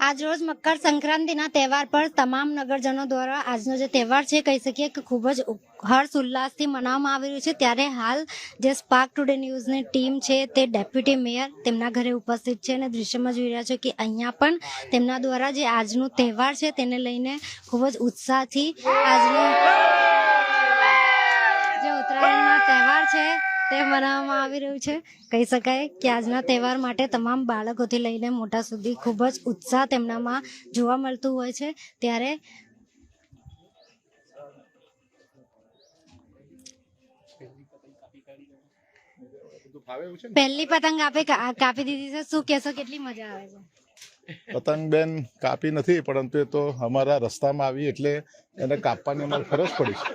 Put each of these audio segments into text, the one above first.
આજરોજ મકર સંક્રાંતિના તહેવાર પર તમામ નગરજનો દ્વારા આજનો જે તહેવાર છે, કહી શકીએ કે ખૂબ જ હર્ષ ઉલ્લાસથી મનાવવામાં આવી રહ્યું છે. ત્યારે હાલ જે સ્પાર્ક ટુડે ન્યૂઝની ટીમ છે, તે ડેપ્યુટી મેયર તેમના ઘરે ઉપસ્થિત છે અને દ્રશ્યમાં જોઈ રહ્યા છો કે અહીંયા પણ તેમના દ્વારા જે આજનો તહેવાર છે, તેને લઈને ખૂબ જ ઉત્સાહથી આજનો જે ઉત્તરાયણનો તહેવાર છે તે મનાવવામાં આવી રહ્યું છે. કહી શકાય કે આજના તહેવાર માટે તમામ બાળકોથી લઈને મોટા સુધી ખૂબ જ ઉત્સાહ તેમનામાં જોવા મળતું હોય છે. ત્યારે પહેલી પતંગ આપે કાપી દીધી છે. શું કહેશો, કેટલી મજા આવે છે? પતંગ બેન કાપી નથી, પરંતુ એ તો અમારા રસ્તામાં આવી એટલે એને કાપવાની અમારે ફરજ પડી છે.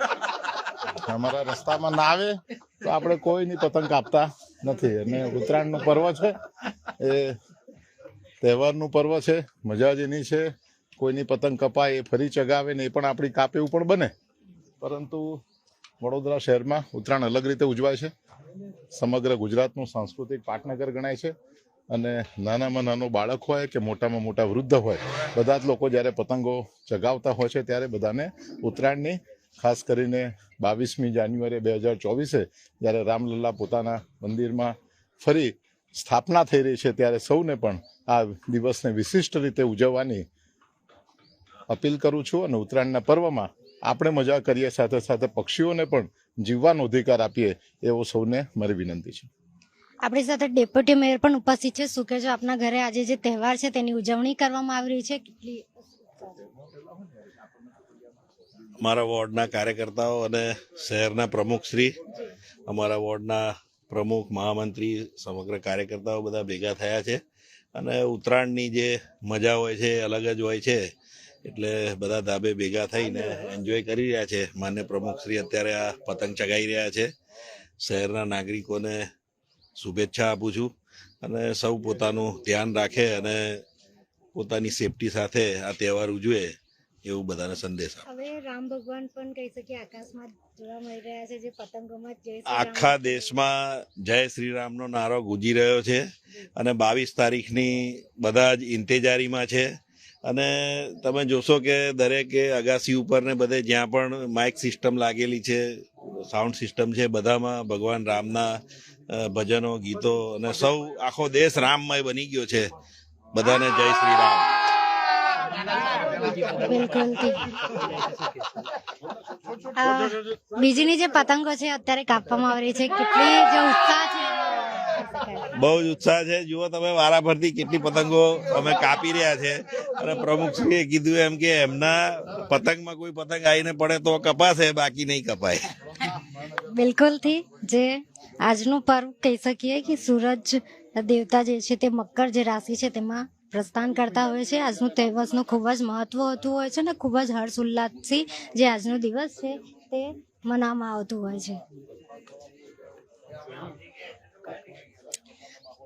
અમારા રસ્તામાં ના આવે તો આપણે કોઈની પતંગ કાપતા નથી. અને ઉત્તરાયણનું પર્વ છે. એ તહેવારનું પર્વ છે. મજા જ એની છે. કોઈની પતંગ કપાય એ ફરી ચગાવે ને એ પણ આપણી કાપે એવું પણ બને. પરંતુ વડોદરા શહેરમાં ઉત્તરાયણ અલગ રીતે ઉજવાય છે. સમગ્ર ગુજરાતનું સાંસ્કૃતિક પાટનગર ગણાય છે. અને નાનામાં નાનો બાળક હોય કે મોટામાં મોટા વૃદ્ધ હોય, બધા જ લોકો જ્યારે પતંગો ચગાવતા હોય છે ત્યારે બધાને ઉત્તરાયણની ખાસ કરીને બાવીસમી જાન્યુઆરી બે હજાર ચોવીસે, જ્યારે રામલલ્લા પોતાના મંદિરમાં ફરી સ્થાપના થઈ રહી છે, ત્યારે સૌને પણ આ દિવસને વિશિષ્ટ રીતે ઉજવવાની અપીલ કરું છું અને ઉત્તરાયણના પર્વમાં આપણે મજા કરીએ, સાથે સાથે પક્ષીઓને પણ જીવવાનો અધિકાર આપીએ, એવો સૌને મારી વિનંતી છે. આપણી સાથે ડેપ્યુટી મેયર પણ ઉપસ્થિત છે. શું કહેશો આપના ઘરે આજે જે તહેવાર છે તેની ઉજવણી કરવામાં આવી રહી છે. કેટલી મારા વોર્ડના કાર્યકર્તાઓ અને શહેરના પ્રમુખશ્રી અમારા વોર્ડના પ્રમુખ, મહામંત્રી, સમગ્ર કાર્યકર્તાઓ બધા ભેગા થયા છે. અને ઉત્તરાયણની જે મજા હોય છે અલગ જ હોય છે. એટલે બધા ધાબે ભેગા થઈને એન્જોય કરી રહ્યા છે. માન્ય પ્રમુખશ્રી અત્યારે આ પતંગ ચગાવી રહ્યા છે. શહેરના નાગરિકોને શુભેચ્છા આપું છું અને સૌ પોતાનું ધ્યાન રાખે અને પોતાની સેફટી સાથે આ તહેવાર ઉજવે એવું બધાને સંદેશ આપું. હવે રામ ભગવાન પણ કહી શકીએ આકાશમાં જોવા મળી રહ્યા છે જે પતંગોમાં જય આખા દેશમાં જય શ્રી રામનો નારો ગુંજી રહ્યો છે અને બાવીસ તારીખની બધા જ ઇંતેજારીમાં છે. અને તમે જોશો કે દરેકે અગાસી ઉપર ને બધે જ્યાં પણ માઇક સિસ્ટમ લાગેલી છે સાઉન્ડ સિસ્ટમ છે બધામાં ભગવાન રામના ભજનો ગીતો અને સૌ આખો દેશ રામમય બની ગયો છે. બધાને જય શ્રી રામ. બીજીની જે પતંગો છે અત્યારે કાપવામાં આવી રહી છે કેટલી જે ઉત્સાહ છે બહુ જ ઉત્સાહ છે. જુઓ તમે વારા ફરતી કેટલી પતંગો અમે કાપી રહ્યા છે. અને પ્રમુખશ્રીએ કીધું એમ કે એમના પતંગમાં કોઈ પતંગ આવીને પડે તો કપાશે બાકી નહીં કપાય. બિલકુલથી જે આજનું પર્વ કહી શકીએ કે સૂરજ દેવતા જે છે તે મકર જે રાશિ છે તેમાં પ્રસ્થાન કરતા હોય છે. આજનું દિવસનું ખૂબ જ મહત્વ હોતું હોય છે ને ખૂબ જ હર્ષ ઉલ્લાસથી જે આજનો દિવસ છે તે મનાવવામાં આવતું હોય છે.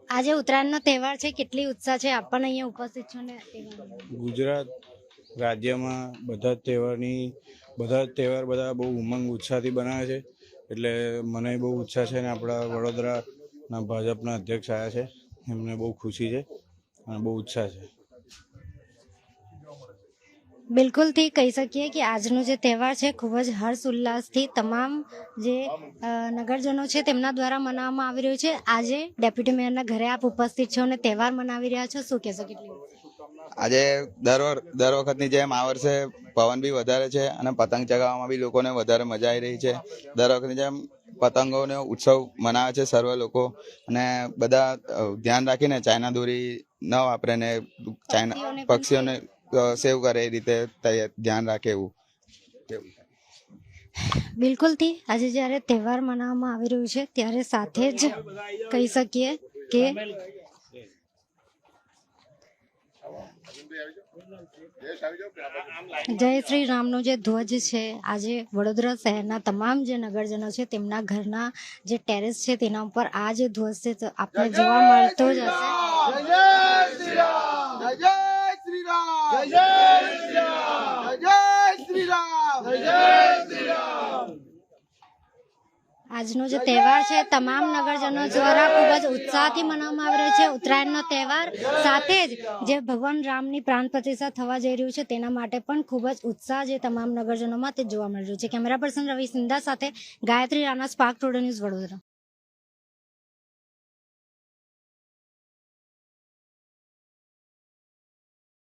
આજે ઉત્તરાયણનો તહેવાર છે. કેટલી ઉત્સાહ છે. આપણને અહીંયા ઉપસ્થિત છો ને ગુજરાત રાજ્યમાં બધા તહેવારની, બધા તહેવાર બધા બહુ ઉમંગ ઉત્સાહથી બનાવે છે. એટલે મને બહુ ઉત્સાહ છે ને આપણા વડોદરાના ભાજપના અધ્યક્ષ આવ્યા છે. એમને બહુ ખુશી છે અને બહુ ઉત્સાહ છે. બિલકુલથી કહી શકીએ કે આજનો જે તહેવાર છે ખૂબ જ હર્ષ ઉલ્લાસથી તમામ જે નગરજનો છે તેમના દ્વારા મનાવવામાં આવી રહ્યું છે. આજે ડેપ્યુટી મેયરના ઘરે આપ ઉપસ્થિત છો અને તહેવાર મનાવી રહ્યા છો. શું કહેશો કેટલી આજે દર દર વખતની જેમ આ વર્ષે પવન બી વધારે છે અને પતંગ ચગાવવામાં બી લોકોને વધારે મજા આવી રહી છે. દર વખતની જેમ પતંગોનો ઉત્સવ મનાવે છે સર્વ લોકો. અને બધા ધ્યાન રાખીને ચાઇના દોરી ન વાપરે ને ચાઇના પક્ષીઓને સેવ કરે એ રીતે ધ્યાન રાખે એવું. બિલકુલથી આજે જ્યારે તહેવાર મનાવવામાં આવી રહ્યું છે ત્યારે સાથે જ કહી શકીએ કે જય શ્રી રામનો જે ધ્વજ છે આજે વડોદરા શહેરના તમામ જે નગરજનો છે તેમના ઘરના જે ટેરેસ છે તેના ઉપર આ જે ધ્વજ છે તો આપણે જોવા મળતો જ હશે. આજનો જે તહેવાર છે, તમામ નગરજનો દ્વારા ખૂબ જ ઉત્સાહથી મનાવવામાં આવી રહ્યો છે. ઉત્તરાયણનો તહેવાર સાથે જ જે ભગવાન રામની પ્રાણ પ્રતિષ્ઠા થવા જઈ રહ્યું છે, તેના માટે પણ ખૂબ જ ઉત્સાહ જે તમામ નગરજનોમાં તે જોવા મળી રહ્યું છે. કેમેરા પર્સન રવિ સિંધા સાથે Gayatri Rana, spark today news Vadodara.